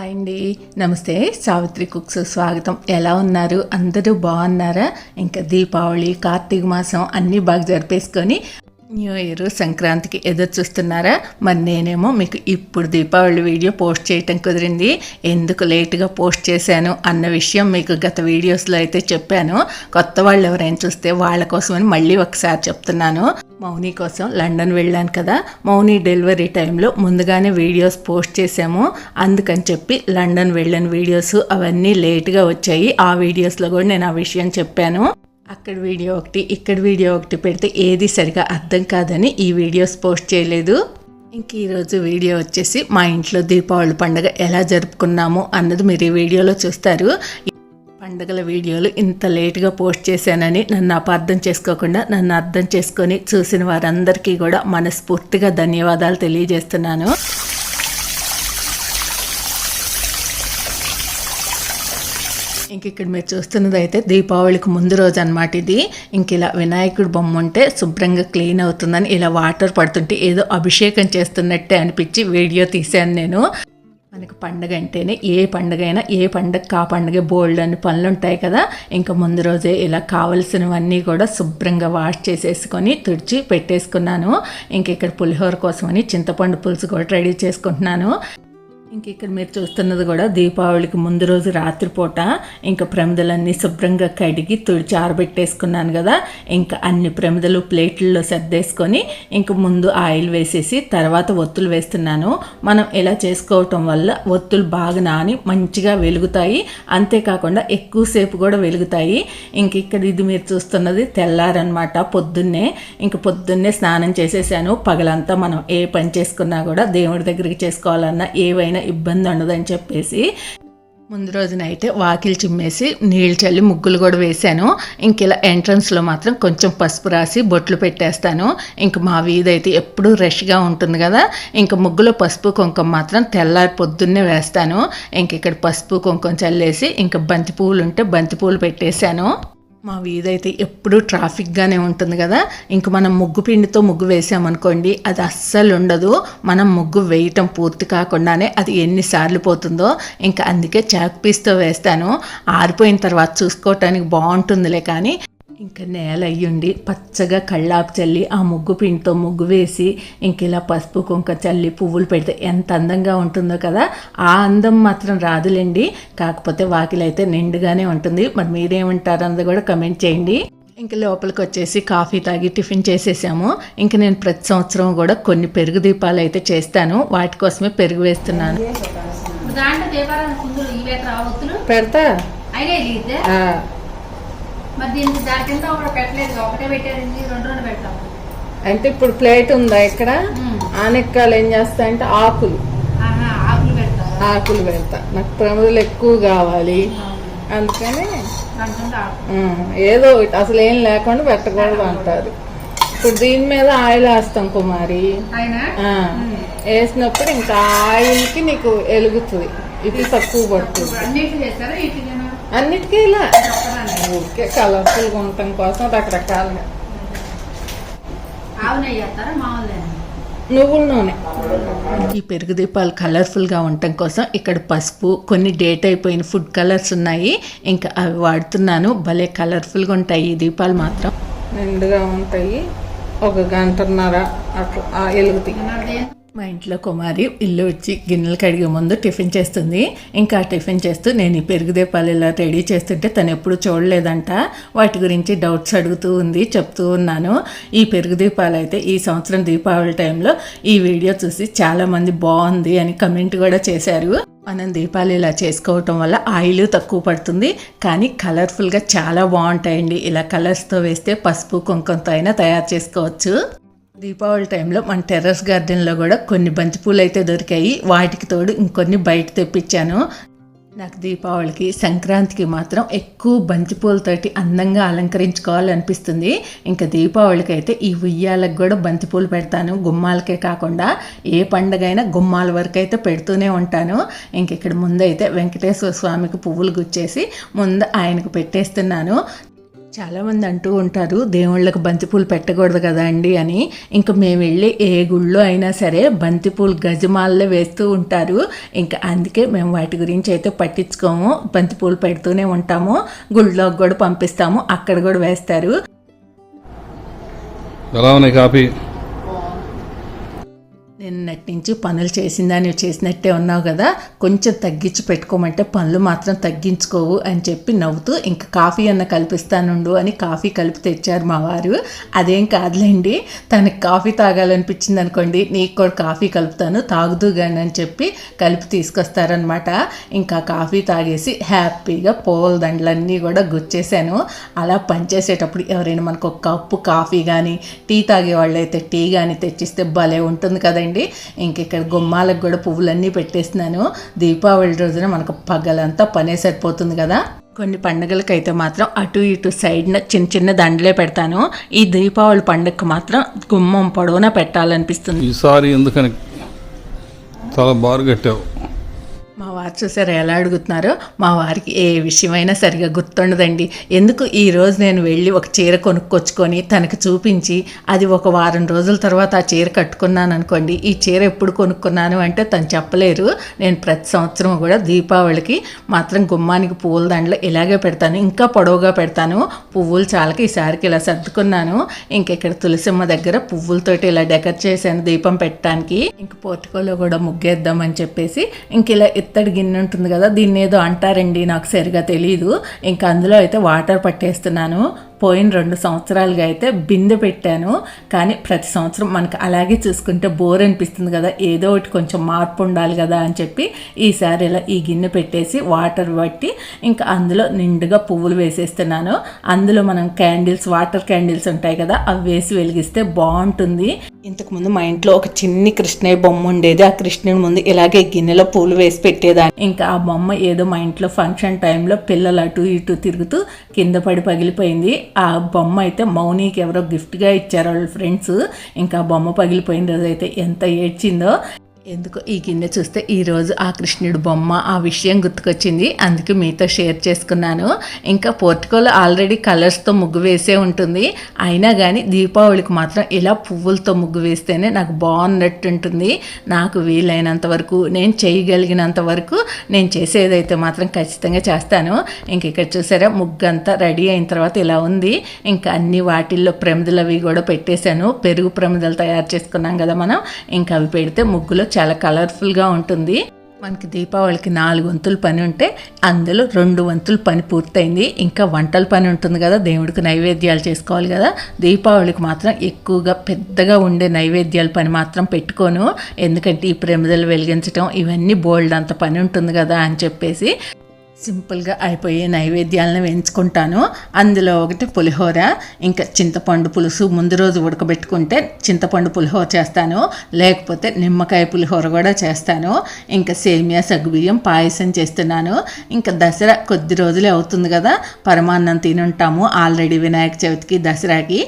Hi అండి. నమస్తే Savitri cooks స్వాగతం. ఎలా ఉన్నారు? అందరూ బాగున్నారా? ఇంకా దీపావళి కార్తీక మాసం అన్నీ బాగా జరిపేసుకొని న్యూ ఇయర్ సంక్రాంతికి ఎదురు చూస్తున్నారా? మరి నేనేమో మీకు ఇప్పుడు దీపావళి వీడియో పోస్ట్ చేయటం కుదిరింది. ఎందుకు లేట్గా పోస్ట్ చేశాను అన్న విషయం మీకు గత వీడియోస్లో అయితే చెప్పాను. కొత్త వాళ్ళు ఎవరైనా చూస్తే వాళ్ళ కోసమని మళ్ళీ ఒకసారి చెప్తున్నాను. మౌని కోసం లండన్ వెళ్ళాను కదా. మౌని డెలివరీ టైంలో ముందుగానే వీడియోస్ పోస్ట్ చేసాము అందుకని చెప్పి లండన్ వెళ్ళిన వీడియోస్ అవన్నీ లేట్గా వచ్చాయి. ఆ వీడియోస్లో కూడా నేను ఆ విషయం చెప్పాను. అక్కడ వీడియో ఒకటి ఇక్కడ వీడియో ఒకటి పెడితే ఏది సరిగా అర్థం కాదని ఈ వీడియోస్ పోస్ట్ చేయలేదు. ఇంక ఈరోజు వీడియో వచ్చేసి మా ఇంట్లో దీపావళి పండుగ ఎలా జరుపుకున్నాము అన్నది మీరు ఈ వీడియోలో చూస్తారు. పండుగల పండగల వీడియోలు ఇంత లేట్గా పోస్ట్ చేశానని నన్ను అపార్థం చేసుకోకుండా నన్ను అర్థం చేసుకొని చూసిన వారందరికీ కూడా మనస్ఫూర్తిగా ధన్యవాదాలు తెలియజేస్తున్నాను. ఇంక ఇక్కడ మీరు చూస్తున్నది అయితే దీపావళికి ముందు రోజు అనమాట ఇది. ఇంక ఇలా వినాయకుడు బొమ్మ ఉంటే శుభ్రంగా క్లీన్ అవుతుందని ఇలా వాటర్ పడుతుంటే ఏదో అభిషేకం చేస్తున్నట్టే అనిపించి వీడియో తీశాను నేను. మనకు పండగ అంటేనే ఏ పండగ అయినా ఏ పండగ కా పండగ బోల్డ్ అని పనులు ఉంటాయి కదా. ఇంకా ముందు రోజే ఇలా కావలసినవన్నీ కూడా శుభ్రంగా వాష్ చేసేసుకొని తుడిచి పెట్టేసుకున్నాను. ఇంక ఇక్కడ పులిహోర కోసమని చింతపండు పులుసు కూడా రెడీ చేసుకుంటున్నాను. ఇంక ఇక్కడ మీరు చూస్తున్నది కూడా దీపావళికి ముందు రోజు రాత్రిపూట ఇంకా ప్రమిదలన్నీ శుభ్రంగా కడిగి తుడిచి ఆరబెట్టేసుకున్నాను కదా. ఇంకా అన్ని ప్రమిదలు ప్లేట్లలో సర్దేసుకొని ఇంక ముందు ఆయిల్ వేసేసి తర్వాత ఒత్తులు వేస్తున్నాను. మనం ఇలా చేసుకోవటం వల్ల ఒత్తులు బాగా నాని మంచిగా వెలుగుతాయి. అంతేకాకుండా ఎక్కువసేపు కూడా వెలుగుతాయి. ఇంక ఇక్కడ ఇది మీరు చూస్తున్నది తెల్లారనమాట పొద్దున్నే. ఇంక పొద్దున్నే స్నానం చేసేసాను. పగలంతా మనం ఏ పని చేసుకున్నా కూడా దేవుడి దగ్గరికి చేసుకోవాలన్నా ఏవైనా ఇబ్బంది ఉండదని చెప్పేసి ముందు రోజున అయితే వాకిలి చిమ్మేసి నీళ్ళు చల్లి ముగ్గులు కూడా వేశాను. ఇంక ఇలా ఎంట్రన్స్లో మాత్రం కొంచెం పసుపు రాసి బొట్లు పెట్టేస్తాను. ఇంక మా వీధి అయితే ఎప్పుడూ రష్గా ఉంటుంది కదా. ఇంక ముగ్గులో పసుపు కుంకుమ మాత్రం తెల్లారి పొద్దున్నే వేస్తాను. ఇంక ఇక్కడ పసుపు కుంకుమ చల్లేసి ఇంక బంతి పువ్వులు ఉంటే బంతి పువ్వులు పెట్టేశాను. మా వీధి అయితే ఎప్పుడూ ట్రాఫిక్గానే ఉంటుంది కదా. ఇంక మనం ముగ్గు పిండితో ముగ్గు వేసామనుకోండి అది అస్సలు ఉండదు. మనం ముగ్గు వేయటం పూర్తి కాకుండానే అది ఎన్నిసార్లు పోతుందో ఇంకా అందుకే చాక్ పీస్తో వేస్తాను. ఆరిపోయిన తర్వాత చూసుకోవటానికి బాగుంటుందిలే కానీ ఇంకా నేల అయ్యుండి పచ్చగా కళ్ళాపు చల్లి ఆ ముగ్గు పిండితో ముగ్గు వేసి ఇంక ఇలా పసుపు కుంక చల్లి పువ్వులు పెడితే ఎంత అందంగా ఉంటుందో కదా ఆ అందం మాత్రం రాదులేండి. కాకపోతే వాకిలైతే నిండుగానే ఉంటుంది. మరి మీరేమంటారు అన్నది కూడా కమెంట్ చేయండి. ఇంక లోపలికి వచ్చేసి కాఫీ తాగి టిఫిన్ చేసేసాము. ఇంక నేను ప్రతి సంవత్సరం కూడా కొన్ని పెరుగు దీపాలు అయితే చేస్తాను. వాటి కోసమే పెరుగు వేస్తున్నాను. పెడతా. మరి దీనికి దాని కింద ఒకటి పెట్టలేదు. ఒకటే పెట్టారు ఇది రెండు రెండు పెట్టాం అంటే ఇప్పుడు ప్లేట్ ఉందా ఇక్కడ. ఆనెక్కాలు ఏం చేస్తాయంటే ఆకులు. ఆకులు పెడతా. నాకు ప్రమిదలు ఎక్కువ కావాలి. అందుకని ఏదో అసలు ఏం లేకుండా పెట్టకూడదు అంటారు. ఇప్పుడు దీని మీద ఆయిల్ వేస్తాం కుమారి. వేసినప్పుడు ఇంకా ఆయిల్కి నీకు వెలుగుతుంది ఇది తక్కువ పడుతుంది. అన్నిటికీ ఇలా. ఊరికే కలర్ఫుల్గా ఉండటం కోసం రకరకాలుగా. నువ్వుల నూనె. ఈ పెరుగు దీపాలు కలర్ఫుల్గా ఉండటం కోసం ఇక్కడ పసుపు కొన్ని డేట్ అయిపోయిన ఫుడ్ కలర్స్ ఉన్నాయి. ఇంకా అవి వాడుతున్నాను. భలే కలర్ఫుల్గా ఉంటాయి ఈ దీపాలు మాత్రం. నిండుగా ఉంటాయి. ఒక గంటన్నర అట్లా వెలుగుతాయి మా ఇంట్లో కుమారి ఇల్లు వచ్చి గిన్నెలు కడిగే ముందు టిఫిన్ చేస్తుంది. ఇంకా టిఫిన్ చేస్తూ నేను ఈ పెరుగు దీపాలు ఇలా రెడీ చేస్తుంటే తను ఎప్పుడు చూడలేదంట. వాటి గురించి డౌట్స్ అడుగుతూ ఉంది చెప్తూ ఉన్నాను. ఈ పెరుగుదీపాలు అయితే ఈ సంవత్సరం దీపావళి టైంలో ఈ వీడియో చూసి చాలామంది బాగుంది అని కమెంట్ కూడా చేశారు. మనం దీపాలు ఇలా చేసుకోవటం వల్ల ఆయిల్ తక్కువ పడుతుంది. కానీ కలర్ఫుల్గా చాలా బాగుంటాయండి. ఇలా కలర్స్తో వేస్తే పసుపు కుంకుమతో అయినా తయారు చేసుకోవచ్చు. దీపావళి టైంలో మన టెర్రస్ గార్డెన్లో కూడా కొన్ని బంతిపూలు అయితే దొరికాయి. వాటికి తోడు ఇంకొన్ని బయట తెప్పించాను. నాకు దీపావళికి సంక్రాంతికి మాత్రం ఎక్కువ బంతిపూలతోటి అందంగా అలంకరించుకోవాలనిపిస్తుంది. ఇంకా దీపావళికి అయితే ఈ ఉయ్యాలకు కూడా బంతిపూలు పెడతాను. గుమ్మాలకే కాకుండా ఏ పండగైనా గుమ్మాల వరకు అయితే పెడుతూనే ఉంటాను. ఇంక ఇక్కడ ముందైతే వెంకటేశ్వర స్వామికి పువ్వులు గుచ్చేసి ముందు ఆయనకు పెట్టేస్తున్నాను. చాలామంది అంటూ ఉంటారు దేవుళ్ళకి బంతిపూలు పెట్టకూడదు కదా అండి అని. ఇంకా మేము వెళ్ళి ఏ గుళ్ళో అయినా సరే బంతిపూలు గజమాలలో వేస్తూ ఉంటారు. ఇంకా అందుకే మేము వాటి గురించి అయితే పట్టించుకోము. బంతిపూలు పెడుతూనే ఉంటాము. గుళ్ళోకి కూడా పంపిస్తాము. అక్కడ కూడా వేస్తారు. ఎలా ఉన్నాయి కాఫీ? నిన్నటి నుంచి పనులు చేసిందా నువ్వు చేసినట్టే ఉన్నావు కదా కొంచెం తగ్గించి పెట్టుకోమంటే పనులు మాత్రం తగ్గించుకోవు అని చెప్పి నవ్వుతూ ఇంకా కాఫీ అన్న కల్పిస్తానుండు అని కాఫీ కలిపి తెచ్చారు మా వారు. అదేం కాదులేండి తనకి కాఫీ తాగాలనిపించింది అనుకోండి నీకు కూడా కాఫీ కలుపుతాను తాగుదు కానీ అని చెప్పి కలిపి తీసుకొస్తారనమాట ఇంకా కాఫీ తాగేసి హ్యాపీగా పోల దండలన్నీ కూడా గుచ్చేసాను అలా పనిచేసేటప్పుడు ఎవరైనా మనకు ఒక కప్పు కాఫీ కానీ టీ తాగే వాళ్ళు అయితే టీ కానీ తెచ్చిస్తే భలే ఉంటుంది కదండి. ఇంక ఇక్కడ గుమ్మాలకు కూడా పువ్వులన్నీ పెట్టేస్తున్నాను. దీపావళి రోజున మనకు పగలంతా పనే సరిపోతుంది కదా. కొన్ని పండుగలకైతే మాత్రం అటు ఇటు సైడ్న చిన్న చిన్న దండలే పెడతాను. ఈ దీపావళి పండుగకు మాత్రం గుమ్మం పొడవునా పెట్టాలనిపిస్తుంది. ఈసారి ఎందుకని? చాలా బారు కట్టావు. మా వారు చూసారా ఎలా అడుగుతున్నారో? మా వారికి ఏ విషయమైనా సరిగా గుర్తుండదండి. ఎందుకు ఈరోజు నేను వెళ్ళి ఒక చీర కొనుక్కొచ్చుకొని తనకు చూపించి అది ఒక వారం రోజుల తర్వాత ఆ చీర కట్టుకున్నాను అనుకోండి ఈ చీర ఎప్పుడు కొనుక్కున్నాను అంటే తను చెప్పలేరు. నేను ప్రతి సంవత్సరం కూడా దీపావళికి మాత్రం గుమ్మానికి పువ్వుల దండలు ఇలాగే పెడతాను. ఇంకా పొడవుగా పెడతాను. పువ్వులు చాలకి ఈసారికి ఇలా సర్దుకున్నాను. ఇంకెక్కడ తులసిమ్మ దగ్గర పువ్వులతోటి ఇలా డెకర్ చేశాను దీపం పెట్టడానికి. ఇంక పోర్టుకోలో కూడా ముగ్గేద్దామని చెప్పేసి ఇంక ఇలా మెత్తడి గిన్నె ఉంటుంది కదా దీన్ని ఏదో అంటారండి నాకు సరిగా తెలియదు ఇంకా అందులో అయితే వాటర్ పట్టేస్తున్నాను. పోయిన రెండు సంవత్సరాలుగా అయితే బిందె పెట్టాను. కానీ ప్రతి సంవత్సరం మనకు అలాగే చూసుకుంటే బోర్ అనిపిస్తుంది కదా ఏదో ఒకటి కొంచెం మార్పు ఉండాలి కదా అని చెప్పి ఈసారి ఇలా ఈ గిన్నె పెట్టేసి వాటర్ పట్టి ఇంకా అందులో నిండుగా పువ్వులు వేసేస్తున్నాను. అందులో మనం క్యాండిల్స్ వాటర్ క్యాండిల్స్ ఉంటాయి కదా అవి వేసి వెలిగిస్తే బాగుంటుంది. ఇంతకుముందు మా ఇంట్లో ఒక చిన్ని కృష్ణయ్య బొమ్మ ఉండేది. ఆ కృష్ణుని ముందు ఇలాగే గిన్నెలో పూలు వేసి పెట్టేదాన్ని. ఇంకా ఆ బొమ్మ ఏదో మా ఇంట్లో ఫంక్షన్ టైంలో పిల్లలు అటు ఇటు తిరుగుతూ కింద పడి పగిలిపోయింది. ఆ బొమ్మ అయితే మౌనికి ఎవరో గిఫ్ట్గా ఇచ్చారు వాళ్ళ ఫ్రెండ్స్ ఇంకా బొమ్మ పగిలిపోయింది. అదైతే అయితే ఎంత ఏడ్చిందో. ఎందుకో ఈ గిన్నె చూస్తే ఈరోజు ఆ కృష్ణుడు బొమ్మ ఆ విషయం గుర్తుకొచ్చింది. అందుకే మీతో షేర్ చేసుకున్నాను. ఇంకా పోర్టుకోలో ఆల్రెడీ కలర్స్తో ముగ్గు వేసే ఉంటుంది. అయినా కానీ దీపావళికి మాత్రం ఇలా పువ్వులతో ముగ్గు వేస్తేనే నాకు బాగున్నట్టు ఉంటుంది. నాకు వీలైనంత వరకు నేను చేయగలిగినంత వరకు నేను చేసేదైతే మాత్రం ఖచ్చితంగా చేస్తాను. ఇంక ఇక్కడ చూసారా ముగ్గు అంతా రెడీ అయిన తర్వాత ఇలా ఉంది. ఇంకా అన్ని వాటిల్లో ప్రమిదలు అవి కూడా పెట్టేశాను. పెరుగు ప్రమిదలు తయారు చేసుకున్నాం కదా మనం. ఇంకా అవి పెడితే ముగ్గులో చాలా కలర్ఫుల్గా ఉంటుంది. మనకి దీపావళికి నాలుగు వంతుల పని ఉంటే అందులో రెండు వంతుల పని పూర్తయింది. ఇంకా వంటల పని ఉంటుంది కదా దేవుడికి నైవేద్యాలు చేసుకోవాలి కదా. దీపావళికి మాత్రం ఎక్కువగా పెద్దగా ఉండే నైవేద్యాల పని మాత్రం పెట్టుకోను. ఎందుకంటే ఈ ప్రమిదలు వెలిగించడం ఇవన్నీ బోల్డ్ అంత పని ఉంటుంది కదా అని చెప్పేసి సింపుల్గా అయిపోయే నైవేద్యాలను వేయించుకుంటాను. అందులో ఒకటి పులిహోర ఇంకా చింతపండు పులుసు ముందు రోజు ఉడకబెట్టుకుంటే చింతపండు పులిహోర చేస్తాను. లేకపోతే నిమ్మకాయ పులిహోర కూడా చేస్తాను. ఇంకా సేమియా సగ్గుబియ్యం పాయసం చేస్తున్నాను. ఇంకా దసరా కొద్ది రోజులే అవుతుంది కదా పరమాన్నం తినుంటాము ఆల్రెడీ వినాయక చవితికి దసరాకి.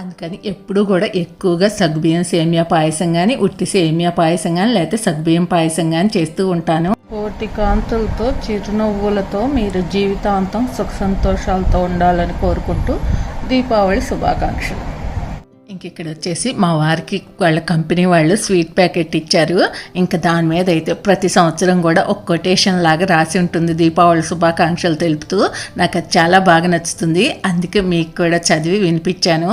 అందుకని ఎప్పుడూ కూడా ఎక్కువగా సగ్గుబియ్యం సేమియా పాయసం కానీ ఉట్టి సేమియా పాయసం కానీ లేకపోతే సగ్గుబియ్యం పాయసం కానీ చేస్తూ ఉంటాను. కోటి కాంతులతో చిరునవ్వులతో మీరు జీవితాంతం సుఖ సంతోషాలతో ఉండాలని కోరుకుంటూ దీపావళి శుభాకాంక్షలు. ఇంక ఇక్కడ వచ్చేసి మా వారికి వాళ్ళ కంపెనీ వాళ్ళు స్వీట్ ప్యాకెట్ ఇచ్చారు. ఇంకా దాని మీద అయితే ప్రతి సంవత్సరం కూడా ఒక కొటేషన్ లాగా రాసి ఉంటుంది దీపావళి శుభాకాంక్షలు తెలుపుతూ. నాకు అది చాలా బాగా నచ్చుతుంది. అందుకే మీకు కూడా చదివి వినిపించాను.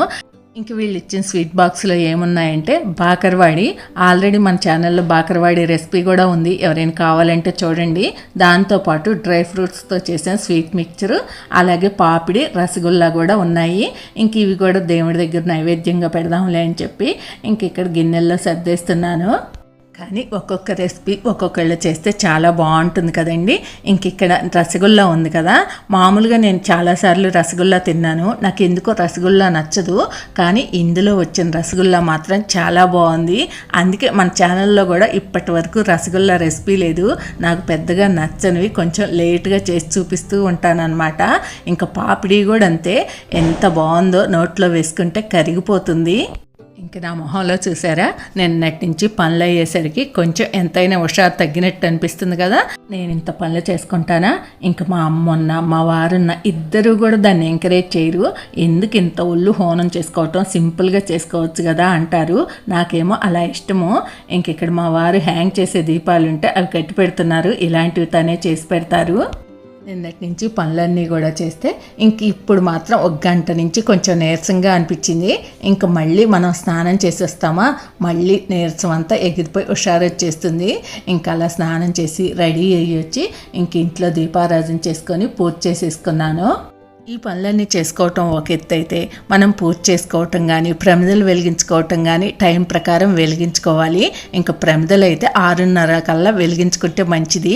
ఇంక వీళ్ళు ఇచ్చిన స్వీట్ బాక్స్లో ఏమున్నాయంటే బాకర్వాడి. ఆల్రెడీ మన ఛానల్లో బాకర్వాడి రెసిపీ కూడా ఉంది. ఎవరైనా కావాలంటే చూడండి. దాంతోపాటు డ్రై ఫ్రూట్స్తో చేసిన స్వీట్ మిక్చరు అలాగే పాపిడి రసగుల్లా కూడా ఉన్నాయి. ఇంక ఇవి కూడా దేవుడి దగ్గర నైవేద్యంగా పెడదాంలే అని చెప్పి ఇంక ఇక్కడ గిన్నెల్లో సర్దేస్తున్నాను. కానీ ఒక్కొక్క రెసిపీ ఒక్కొక్కళ్ళు చేస్తే చాలా బాగుంటుంది కదండి. ఇంక ఇక్కడ రసగుల్లా ఉంది కదా. మామూలుగా నేను చాలాసార్లు రసగుల్లా తిన్నాను. నాకు ఎందుకో రసగుల్లా నచ్చదు. కానీ ఇందులో వచ్చిన రసగుల్లా మాత్రం చాలా బాగుంది. అందుకే మన ఛానల్లో కూడా ఇప్పటి వరకు రసగుల్లా రెసిపీ లేదు. నాకు పెద్దగా నచ్చనివి కొంచెం లేట్గా చేసి చూపిస్తూ ఉంటానన్నమాట. ఇంకా పాపిడి కూడా అంతే. ఎంత బాగుందో నోట్లో వేసుకుంటే కరిగిపోతుంది. ఇంక నా మొహంలో చూసారా? నిన్నటి నుంచి పనులు అయ్యేసరికి కొంచెం ఎంతైనా హుషారు తగ్గినట్టు అనిపిస్తుంది కదా? నేను ఇంత పనులు చేసుకుంటానా? ఇంక మా అమ్మన్న మా వారున్న ఇద్దరు కూడా దాన్ని ఎంకరేజ్ చేయరు. ఎందుకు ఇంత ఒళ్ళు హోనం చేసుకోవటం? సింపుల్గా చేసుకోవచ్చు కదా అంటారు. నాకేమో అలా ఇష్టము. ఇంక ఇక్కడ మా వారు హ్యాంగ్ చేసే దీపాలు ఉంటే అవి కట్టి పెడుతున్నారు. ఇలాంటివి తనే చేసి పెడతారు. నిన్నటి నుంచి పనులన్నీ కూడా చేస్తే ఇంక ఇప్పుడు మాత్రం ఒక గంట నుంచి కొంచెం నీరసంగా అనిపించింది. ఇంక మళ్ళీ మనం స్నానం చేసేస్తామా? మళ్ళీ నీరసం అంతా ఎగిరిపోయి హుషారు వచ్చేస్తుంది ఇంకా అలా స్నానం చేసి రెడీ అయ్యి వచ్చి ఇంక ఇంట్లో దీపారాధన చేసుకొని పూజ చేసేసుకున్నాను. ఈ పనులన్నీ చేసుకోవటం ఒక ఎత్తు అయితే మనం పూజ చేసుకోవటం కానీ ప్రమిదలు వెలిగించుకోవటం కానీ టైం ప్రకారం వెలిగించుకోవాలి. ఇంకా ప్రమిదలు అయితే ఆరున్నర కల్లా వెలిగించుకుంటే మంచిది.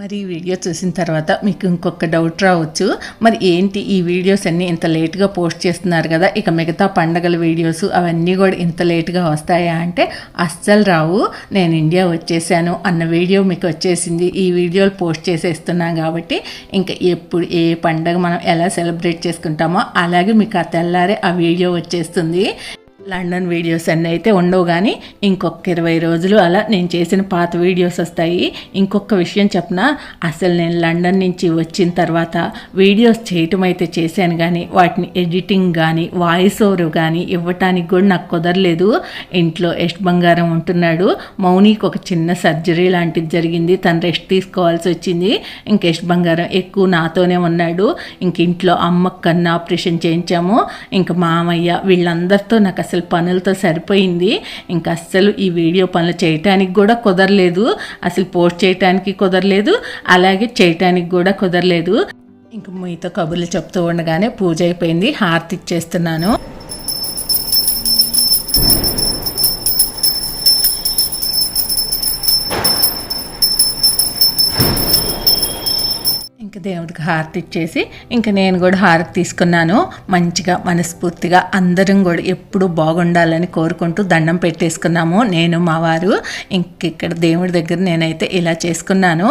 మరి ఈ వీడియో చూసిన తర్వాత మీకు ఇంకొక డౌట్ రావచ్చు. మరి ఏంటి ఈ వీడియోస్ అన్నీ? ఇంత లేట్గా పోస్ట్ చేస్తున్నారు కదా ఇక మిగతా పండగల వీడియోస్ అవన్నీ కూడా ఇంత లేట్గా వస్తాయా అంటే అస్సలు రావు. నేను ఇండియా వచ్చేసాను అన్న వీడియో మీకు వచ్చేసింది. ఈ వీడియోలు పోస్ట్ చేసేస్తున్నాం కాబట్టి ఇంకా ఎప్పుడు ఏ పండగ మనం ఎలా సెలబ్రేట్ చేసుకుంటామో అలాగే మీకు ఆ తెల్లారే ఆ వీడియో వచ్చేస్తుంది. లండన్ వీడియోస్ అన్నీ అయితే ఉండవు కానీ ఇంకొక ఇరవై రోజులు అలా నేను చేసిన పాత వీడియోస్ వస్తాయి. ఇంకొక విషయం చెప్పిన? అసలు నేను లండన్ నుంచి వచ్చిన తర్వాత వీడియోస్ చేయటం అయితే చేశాను కానీ వాటిని ఎడిటింగ్ కానీ వాయిస్ ఓవర్ కానీ ఇవ్వటానికి కూడా నాకు కుదరలేదు. ఇంట్లో ఎస్ట్ బంగారం ఉంటున్నాడు. మౌనికి ఒక చిన్న సర్జరీ లాంటిది జరిగింది. తను రెస్ట్ తీసుకోవాల్సి వచ్చింది. ఇంక ఎస్ట్ బంగారం ఎక్కువ నాతోనే ఉన్నాడు. ఇంక ఇంట్లో అమ్మ కన్నా ఆపరేషన్ చేయించాము. ఇంక మామయ్య వీళ్ళందరితో నాకు అసలు పనులతో సరిపోయింది. ఇంకా అస్సలు ఈ వీడియో పనులు చేయటానికి కూడా కుదరలేదు. అసలు పోస్ట్ చేయటానికి కుదరలేదు. అలాగే చేయటానికి కూడా కుదరలేదు. ఇంక మీతో కబుర్లు చెప్తూ ఉండగానే పూజ అయిపోయింది. హారతి ఇచ్చేస్తున్నాను. హారతి ఇచ్చేసి ఇంకా నేను కూడా హారతి తీసుకున్నాను. మంచిగా మనస్ఫూర్తిగా అందరం కూడా ఎప్పుడు బాగుండాలని కోరుకుంటూ దండం పెట్టేసుకున్నాము. నేను మా వారు ఇంక ఇక్కడ దేవుడి దగ్గర నేనైతే ఇలా చేసుకున్నాను.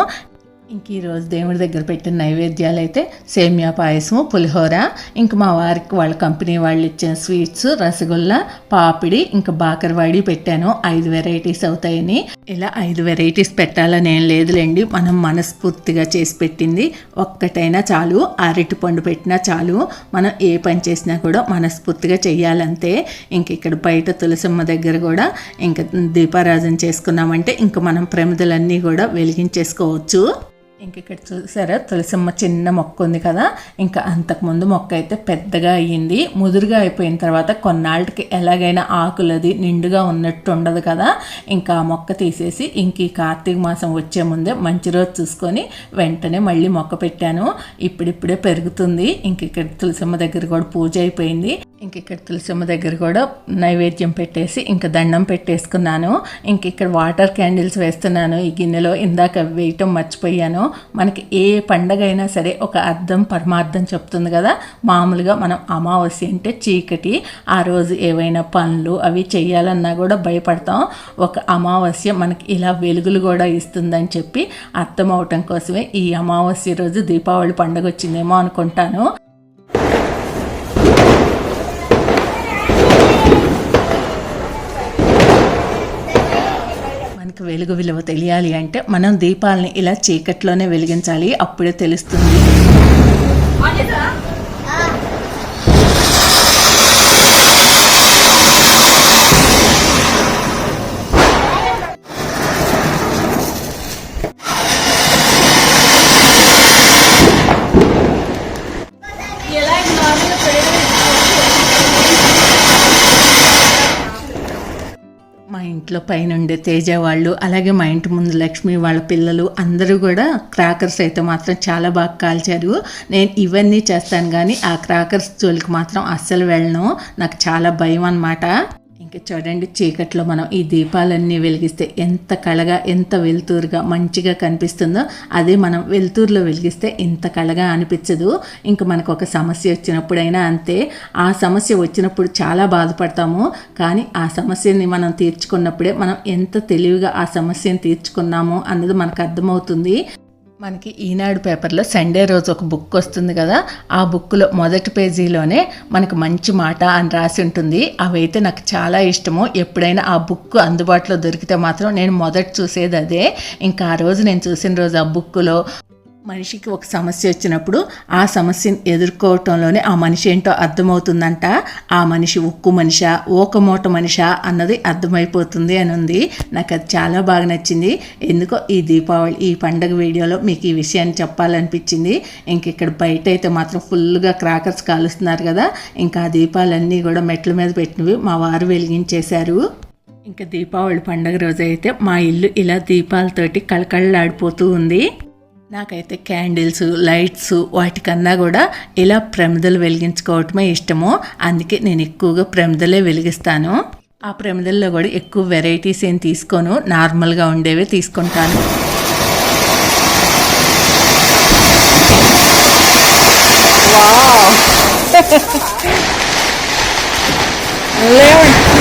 ఇంక ఈరోజు దేవుడి దగ్గర పెట్టిన నైవేద్యాలు అయితే సేమియా పాయసము పులిహోర ఇంక మా వారికి వాళ్ళ కంపెనీ వాళ్ళు ఇచ్చిన స్వీట్స్ రసగుల్లా పాపిడి ఇంకా బాకరవాడి పెట్టాను. ఐదు వెరైటీస్ అవుతాయని. ఇలా ఐదు వెరైటీస్ పెట్టాలని ఏం లేదులేండి. మనం మనస్ఫూర్తిగా చేసి పెట్టింది ఒక్కటైనా చాలు. అరటి పండు పెట్టినా చాలు. మనం ఏ పని చేసినా కూడా మనస్ఫూర్తిగా చేయాలంతే ఇంక ఇక్కడ బయట తులసమ్మ దగ్గర కూడా ఇంకా దీపారాధన చేసుకున్నామంటే ఇంక మనం ప్రమిదలన్నీ కూడా వెలిగించేసుకోవచ్చు. ఇంక ఇక్కడ చూసారా? తులసమ్మ చిన్న మొక్క ఉంది కదా? ఇంకా అంతకుముందు మొక్క అయితే పెద్దగా అయ్యింది. ముదురుగా అయిపోయిన తర్వాత కొన్నాళ్ళకి ఎలాగైనా ఆకులది నిండుగా ఉన్నట్టు ఉండదు కదా? ఇంకా ఆ మొక్క తీసేసి ఇంక ఈ కార్తీక మాసం వచ్చే ముందే మంచి రోజు చూసుకొని వెంటనే మళ్ళీ మొక్క పెట్టాను. ఇప్పుడిప్పుడే పెరుగుతుంది. ఇంక ఇక్కడ తులసమ్మ దగ్గర కూడా పూజ అయిపోయింది. ఇంక ఇక్కడ తులసమ్మ దగ్గర కూడా నైవేద్యం పెట్టేసి ఇంకా దండం పెట్టేసుకున్నాను. ఇంక ఇక్కడ వాటర్ క్యాండిల్స్ వేస్తున్నాను. ఈ గిన్నెలో ఇందాక వేయటం మర్చిపోయాను. మనకి ఏ పండగ అయినా సరే ఒక అర్థం పరమార్థం చెప్తుంది కదా. మామూలుగా మనం అమావాస్య అంటే చీకటి. ఆ రోజు ఏవైనా పనులు అవి చేయాలన్నా కూడా భయపడతాం. ఒక అమావాస్య మనకి ఇలా వెలుగులు కూడా ఇస్తుందని చెప్పి అర్థం అవటం కోసమే ఈ అమావాస్య రోజు దీపావళి పండగ వచ్చిందేమో అనుకుంటాను. మనకు వెలుగు విలువ తెలియాలి అంటే మనం దీపాలని ఇలా చీకట్లోనే వెలిగించాలి. అప్పుడే తెలుస్తుంది. ఇంట్లో పైన ఉండే తేజ వాళ్ళు అలాగే మా ఇంటి ముందు లక్ష్మి వాళ్ళ పిల్లలు అందరూ కూడా క్రాకర్స్ అయితే మాత్రం చాలా బాగా కాల్చారు. నేను ఇవన్నీ చేస్తాను కానీ ఆ క్రాకర్స్ జోలికి మాత్రం అస్సలు వెళ్ళను. నాకు చాలా భయం అన్నమాట. చూడండి చీకట్లో మనం ఈ దీపాలన్నీ వెలిగిస్తే ఎంత కళగా ఎంత వెలుతురుగా మంచిగా కనిపిస్తుందో అదే మనం వెలుతురులో వెలిగిస్తే ఇంత కళగా అనిపించదు. ఇంకా మనకు ఒక సమస్య వచ్చినప్పుడైనా అంతే. ఆ సమస్య వచ్చినప్పుడు చాలా బాధపడతాము. కానీ ఆ సమస్యని మనం తీర్చుకున్నప్పుడే మనం ఎంత తెలివిగా ఆ సమస్యను తీర్చుకున్నాము అన్నది మనకు అర్థమవుతుంది. మనకి ఈనాడు పేపర్లో సండే రోజు ఒక బుక్ వస్తుంది కదా ఆ బుక్లో మొదటి పేజీలోనే మనకు మంచి మాట అని రాసి ఉంటుంది. అవైతే నాకు చాలా ఇష్టము. ఎప్పుడైనా ఆ బుక్ అందుబాటులో దొరికితే మాత్రం నేను మొదట చూసేది అదే. ఇంకా ఆ రోజు నేను చూసిన రోజు ఆ బుక్లో మనిషికి ఒక సమస్య వచ్చినప్పుడు ఆ సమస్యను ఎదుర్కోవటంలోనే ఆ మనిషి ఏంటో అర్థమవుతుందంట. ఆ మనిషి ఉక్కు మనిషా ఓకమోట మనిష అన్నది అర్థమైపోతుంది అని ఉంది నాకు అది చాలా బాగా నచ్చింది. ఎందుకో ఈ దీపావళి ఈ పండగ వీడియోలో మీకు ఈ విషయాన్ని చెప్పాలనిపించింది. ఇంక ఇక్కడ బయట అయితే మాత్రం ఫుల్గా క్రాకర్స్ కాలుస్తున్నారు కదా. ఇంకా ఆ దీపాలన్నీ కూడా మెట్ల మీద పెట్టినవి మా వారు వెలిగించేశారు. ఇంకా దీపావళి పండగ రోజు అయితే మా ఇల్లు ఇలా దీపాలతోటి కళకళలాడిపోతూ ఉంది. నాకైతే క్యాండిల్స్ లైట్స్ వాటికన్నా కూడా ఇలా ప్రమిదలు వెలిగించుకోవటమే ఇష్టము. అందుకే నేను ఎక్కువగా ప్రమిదలే వెలిగిస్తాను. ఆ ప్రమిదల్లో కూడా ఎక్కువ వెరైటీస్ ఏం తీసుకోను. నార్మల్గా ఉండేవే తీసుకుంటాను.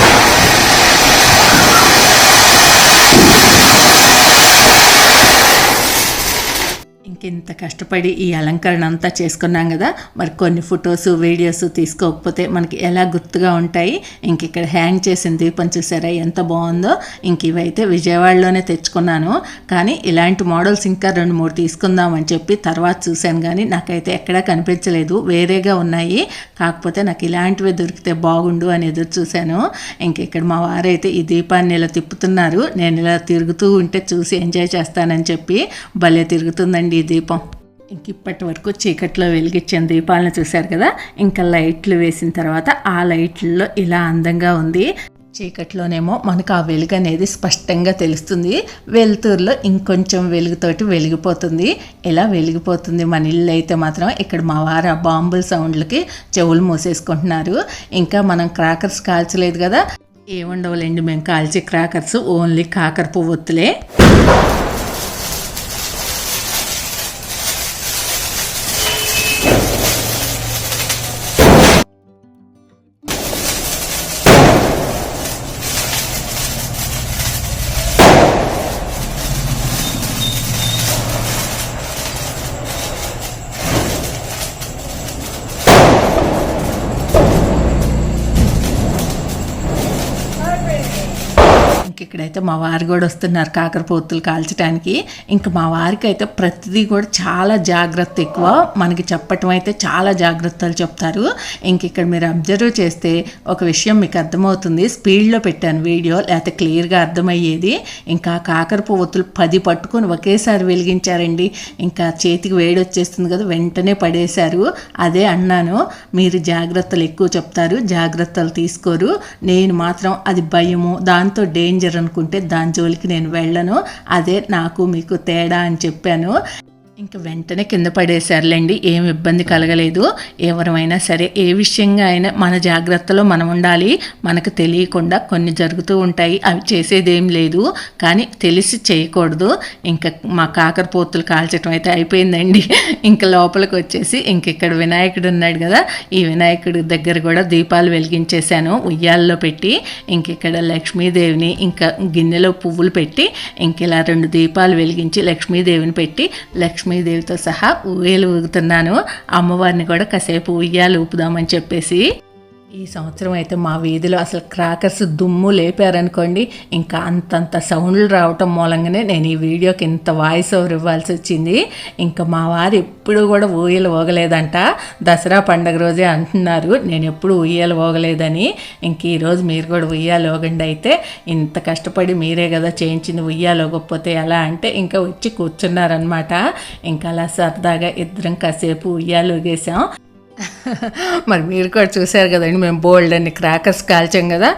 ఇంకెంత కష్టపడి ఈ అలంకరణ అంతా చేసుకున్నాం కదా. మరి కొన్ని ఫొటోస్ వీడియోస్ తీసుకోకపోతే మనకి ఎలా గుర్తుగా ఉంటాయి? ఇంక ఇక్కడ హ్యాంగ్ చేసిన దీపం చూసారా? ఎంత బాగుందో. ఇంక ఇవైతే విజయవాడలోనే తెచ్చుకున్నాను. కానీ ఇలాంటి మోడల్స్ ఇంకా రెండు మూడు తీసుకుందామని చెప్పి తర్వాత చూశాను. కానీ నాకైతే ఎక్కడా కనిపించలేదు. వేరేగా ఉన్నాయి. కాకపోతే నాకు ఇలాంటివే దొరికితే బాగుండు అని ఎదురు చూశాను. ఇంక ఇక్కడ మా వారైతే ఈ దీపాన్ని ఇలా తిప్పుతున్నారు. నేను ఇలా తిరుగుతూ ఉంటే చూసి ఎంజాయ్ చేస్తానని చెప్పి భలే తిరుగుతుందండి దీపం. ఇంక ఇప్పటి వరకు చీకట్లో వెలిగించిన దీపాలను చూశారు కదా? ఇంకా లైట్లు వేసిన తర్వాత ఆ లైట్లలో ఇలా అందంగా ఉంది. చీకట్లోనేమో మనకు ఆ వెలుగు అనేది స్పష్టంగా తెలుస్తుంది. వెలుతురులో ఇంకొంచెం వెలుగుతోటి వెలిగిపోతుంది. ఇలా వెలిగిపోతుంది? మన ఇల్లు అయితే మాత్రం ఇక్కడ మా వారు ఆ బాంబుల సౌండ్లకి చెవులు మూసేసుకుంటున్నారు. ఇంకా మనం క్రాకర్స్ కాల్చలేదు కదా? ఏముండవులేండి మేము కాల్చే క్రాకర్స్ ఓన్లీ కాకర పువ్వొత్తులే. ఇక్కడైతే మా వారు కూడా వస్తున్నారు కాకరపోతులు కాల్చడానికి ఇంకా మా వారికి అయితే ప్రతిదీ కూడా చాలా జాగ్రత్త ఎక్కువ. మనకి చెప్పటం అయితే చాలా జాగ్రత్తలు చెప్తారు. ఇంక ఇక్కడ మీరు అబ్జర్వ్ చేస్తే ఒక విషయం మీకు అర్థమవుతుంది. స్పీడ్లో పెట్టాను వీడియో లేకపోతే క్లియర్గా అర్థమయ్యేది. ఇంకా కాకర పది పట్టుకొని ఒకేసారి వెలిగించారండి. ఇంకా చేతికి వేడి వచ్చేస్తుంది కదా వెంటనే పడేశారు. అదే అన్నాను. మీరు జాగ్రత్తలు ఎక్కువ చెప్తారు. జాగ్రత్తలు తీసుకోరు. నేను మాత్రం అది భయము దాంతో డేంజర్ అనుకుంటే దాని జోలికి నేను వెళ్ళను. అదే నాకు మీకు తేడా అని చెప్పాను. ఇంక వెంటనే కింద పడేశారులేండి ఏం ఇబ్బంది కలగలేదు. ఎవరమైనా సరే ఏ విషయంగా అయినా మన జాగ్రత్తలో మనం ఉండాలి. మనకు తెలియకుండా కొన్ని జరుగుతూ ఉంటాయి. అవి చేసేదేం లేదు. కానీ తెలిసి చేయకూడదు. ఇంకా మా కాకరపోతులు కాల్చడం అయితే అయిపోయిందండి. ఇంకా లోపలికి వచ్చేసి ఇంక ఇక్కడ వినాయకుడు ఉన్నాడు కదా ఈ వినాయకుడి దగ్గర కూడా దీపాలు వెలిగించేశాను. ఉయ్యాల్లో పెట్టి ఇంక ఇక్కడ లక్ష్మీదేవిని ఇంకా గిన్నెలో పువ్వులు పెట్టి ఇంక ఇలా రెండు దీపాలు వెలిగించి లక్ష్మీదేవిని పెట్టి లక్ష్మీదేవితో సహా ఊయలు ఊగుతున్నాను. అమ్మవారిని కూడా కాసేపు ఉయ్యాలు ఊపుదామని చెప్పేసి ఈ సంవత్సరం అయితే మా వీధిలో అసలు క్రాకర్స్ దుమ్ము లేపారనుకోండి ఇంకా అంతంత సౌండ్లు రావటం మూలంగానే నేను ఈ వీడియోకి ఇంత వాయిస్ ఓవర్ ఇవ్వాల్సి వచ్చింది. ఇంకా మా వారు ఎప్పుడు కూడా ఊయలు ఊగలేదంట. దసరా పండగ రోజే అంటున్నారు నేను ఎప్పుడు ఉయ్యాలు ఓగలేదని ఇంక ఈరోజు మీరు కూడా ఉయ్యాలు ఓగండి అయితే ఇంత కష్టపడి మీరే కదా చేయించింది ఉయ్యాలు ఓగకపోతే ఎలా అంటే ఇంకా వచ్చి కూర్చున్నారనమాట ఇంకా అలా సరదాగా ఇద్దరం కాసేపు ఉయ్యాలు ఊగేసాం మరి మీరు కూడా చూశారు కదండి మేము బోల్డ్ అన్ని క్రాకర్స్ కాల్చాం కదా.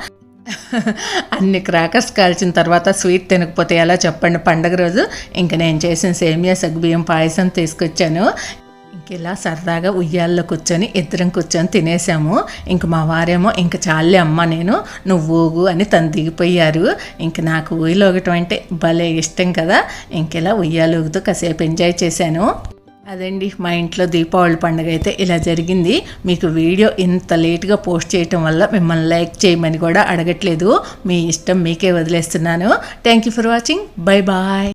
అన్ని క్రాకర్స్ కాల్చిన తర్వాత స్వీట్ తినకపోతే ఎలా చెప్పండి పండగ రోజు? ఇంక నేను చేసిన సేమియా సగ్బియ్యం పాయసం తీసుకొచ్చాను. ఇంక ఇలా సరదాగా ఉయ్యాల్లో కూర్చొని ఇద్దరం కూర్చొని తినేసాము. ఇంక మా వారేమో ఇంక చాలే అమ్మ నేను నువ్వు ఊగు అని తను దిగిపోయారు. ఇంక నాకు ఊయలు అంటే భలే ఇష్టం కదా. ఇంక ఇలా ఉయ్యాలు ఊగుతూ కాసేపు ఎంజాయ్ చేశాను. అదండి మా ఇంట్లో దీపావళి పండుగ అయితే ఇలా జరిగింది. మీకు వీడియో ఇంత లేట్గా పోస్ట్ చేయటం వల్ల మిమ్మల్ని లైక్ చేయమని కూడా అడగట్లేదు. మీ ఇష్టం మీకే వదిలేస్తున్నాను. Thank you for watching. Bye bye.